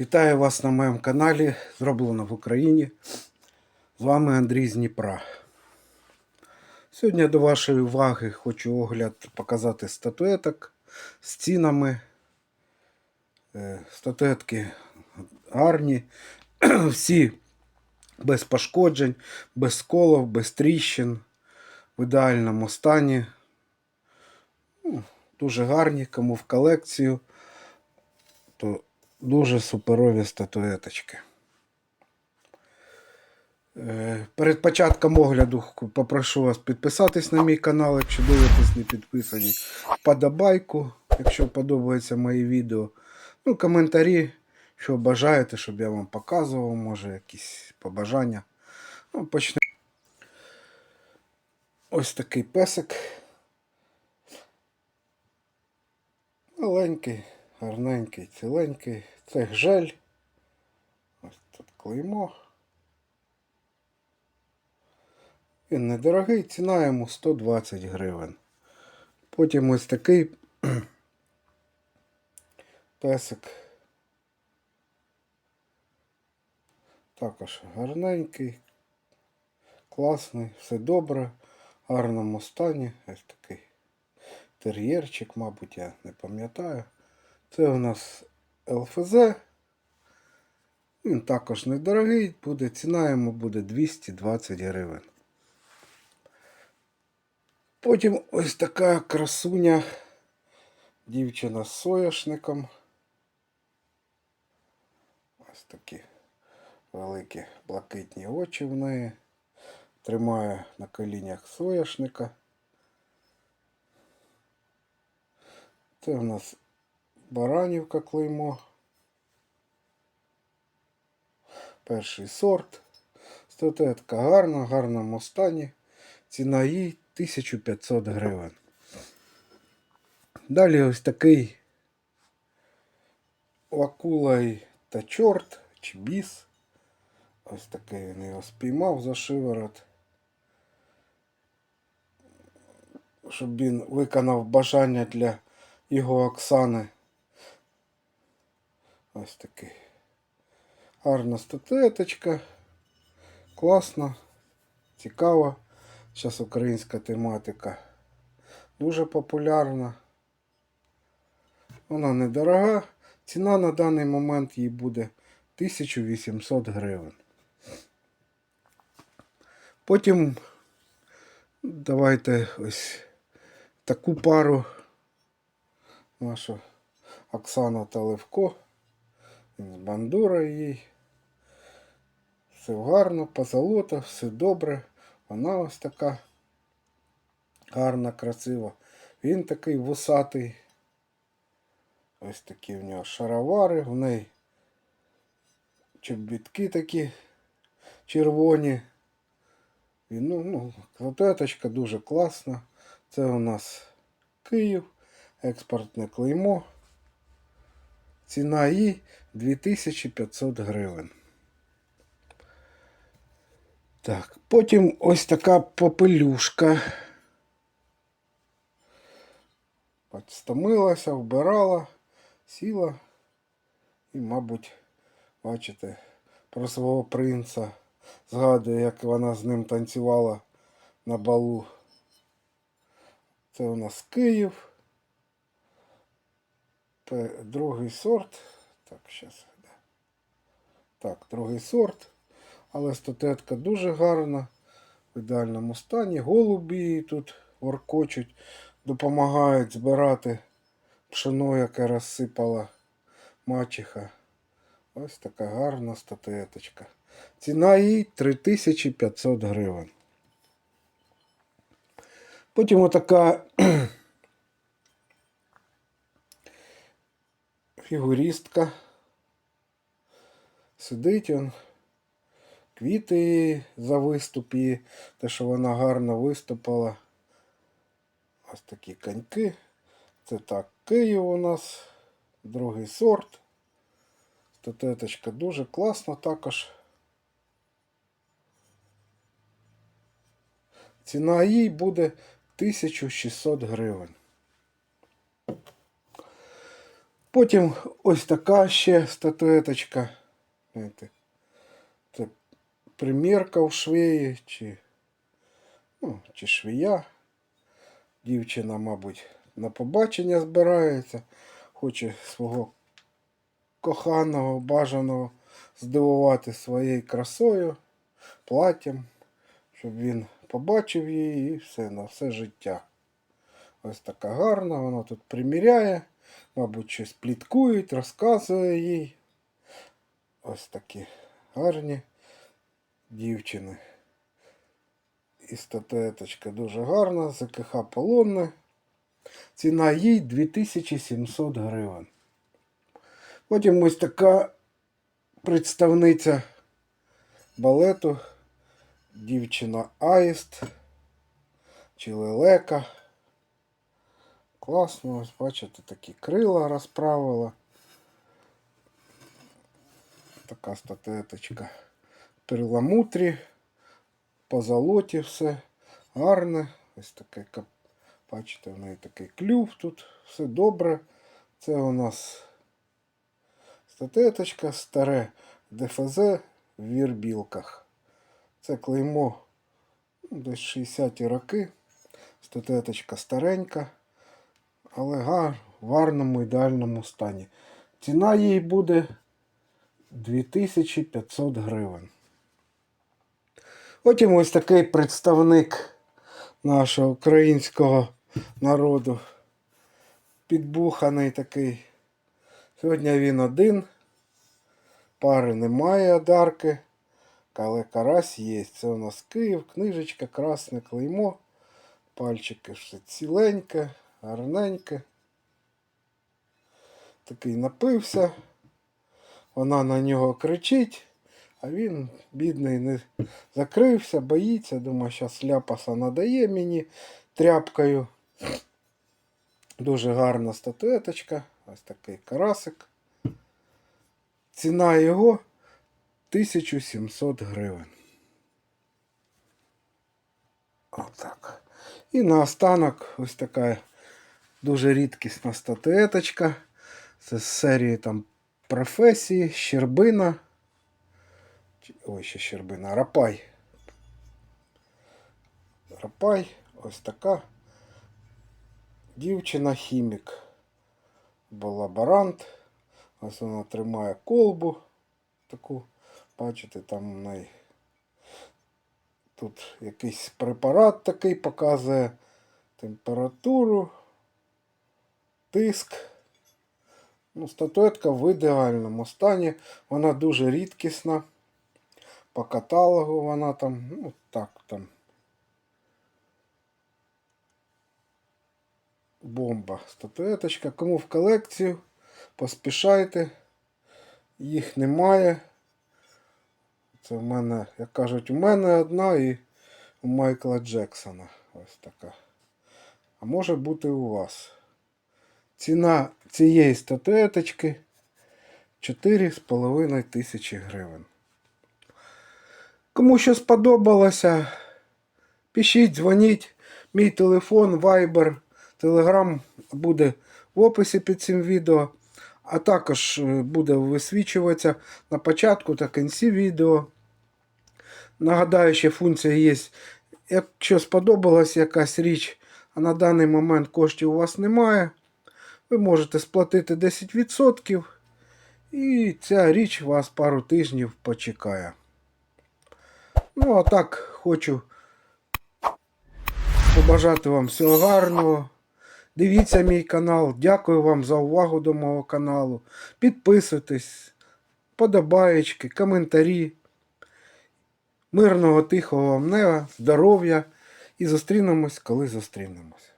Вітаю вас на моєму каналі, зроблено в Україні. З вами Андрій з Дніпра. Сьогодні до вашої уваги хочу огляд показати статуеток з цінами. Е, Статуетки гарні, всі без пошкоджень, без сколів, без тріщин, в ідеальному стані. Ну, Дуже гарні, кому в колекцію, дуже суперові статуеточки. Е, Перед початком огляду попрошу вас підписатись на мій канал, якщо дивитесь не підписані. Подобайку, якщо подобаються мої відео. Ну, коментарі, що бажаєте, щоб я вам показував, може якісь побажання. Ну, почнемо. Ось такий песик. Маленький, гарненький, ціленький. Це гжель. Ось тут клеймо. Він недорогий, ціна йому 120 гривень. Потім ось такий песик. Також гарненький, класний, все добре, в гарному стані. Ось такий тер'єрчик, мабуть, я не пам'ятаю. Це у нас ЛФЗ. Він також недорогий, буде, ціна йому буде 220 гривень. Потім ось така красуня, дівчина з сояшником. Ось такі великі блакитні очі в неї. Тримає на колінях сояшника. Це у нас баранівка клеймо. Перший сорт. Статуетка гарна, в гарному стані. Ціна їй 1500 гривень. Далі ось такий Вакулай та чорт чи біс. Ось такий він його спіймав за шиворот. Щоб він виконав бажання для його Оксани. Ось такий. Гарна статуеточка. Класна, цікава. Зараз українська тематика. Дуже популярна. Вона недорога. Ціна на даний момент їй буде 1800 гривень. Потім давайте ось таку пару наша Оксана та Левко. З бандурою їй. Все гарно, позолота, все добре. Вона ось така гарна, красива. Він такий вусатий. Ось такі в нього шаровари, в неї чобітки такі червоні. І, ну, ну, статуеточка дуже класна. Це у нас Київ, експортне клеймо. Ціна її 2500 гривень. Так, потім ось така попелюшка. Стомилася, вбирала, сіла і, мабуть, бачите, про свого принца згадує, як вона з ним танцювала на балу. Це у нас Київ. Другий сорт. Так, зараз. Так, другий сорт. Але статуетка дуже гарна, в ідеальному стані. Голубі її тут воркочуть, допомагають збирати пшено, яке розсипала мачеха. Ось така гарна статуеточка. Ціна їй 3500 гривень. Потім отака фігуристка. Сидить он квіти за виступ її, те, що вона гарно виступила. Ось такі коньки. Це так, Київ у нас, другий сорт. Статуеточка дуже класна також. Ціна їй буде 1600 гривень. Потім ось така ще статуеточка. Це примірка у швеї чи, ну, чи швія. Дівчина, мабуть, на побачення збирається, хоче свого коханого, бажаного здивувати своєю красою, платтям, щоб він побачив її і все на все життя. Ось така гарна, вона тут приміряє, мабуть, щось пліткують, розказує їй. Ось такі гарні дівчини. І статуеточка дуже гарна, ЗКХ полонне. Ціна їй 2700 гривень. Потім ось така представниця балету, дівчина Аїст чи лелека. Класно, ось бачите, такі крила розправила. Така статуеточка. Перламутрі, по золоті все гарне. Ось таке, бачите, в неї такий клюв тут, все добре. Це у нас статуеточка старе ДФЗ в вірбілках. Це клеймо ну, десь 60-ті роки. Статуеточка старенька, але в гарному ідеальному стані. Ціна їй буде 2500 гривень. Потім ось такий представник нашого українського народу. Підбуханий такий. Сьогодні він один. Пари немає одарки. Але карась є. Це у нас Київ, книжечка, красне клеймо. Пальчики все ціленьке, гарненьке. Такий напився. Вона на нього кричить, а він, бідний, не закрився, боїться. Думаю, зараз ляпаса надає мені тряпкою. Дуже гарна статуеточка. Ось такий карасик. Ціна його 1700 гривень. Отак. І наостанок ось така дуже рідкісна статуеточка. Це з серії там професії, Щербина. Ой, ще Щербина, Рапай. Рапай, ось така дівчина-хімік. Лаборант. Ось вона тримає колбу таку. Бачите, там у неї тут якийсь препарат такий показує температуру, тиск. Ну, статуетка в ідеальному стані. Вона дуже рідкісна. По каталогу вона там, ну так там. Бомба. Статуеточка. Кому в колекцію, поспішайте. Їх немає. Це в мене, як кажуть, у мене одна і у Майкла Джексона. Ось така. А може бути у вас. Ціна цієї статуеточки 4,5 тисячі гривень. Кому що сподобалося, пишіть, дзвоніть. Мій телефон, Viber, Telegram буде в описі під цим відео. А також е, буде висвічуватися на початку та кінці відео. Нагадаю, ще функція є. Якщо сподобалась якась річ, а на даний момент коштів у вас немає, ви можете сплатити 10% і ця річ вас пару тижнів почекає. Ну, а так, хочу побажати вам всього гарного. Дивіться мій канал. Дякую вам за увагу до мого каналу. Підписуйтесь, подобаєчки, коментарі. Мирного, тихого вам неба, здоров'я і зустрінемось, коли зустрінемось.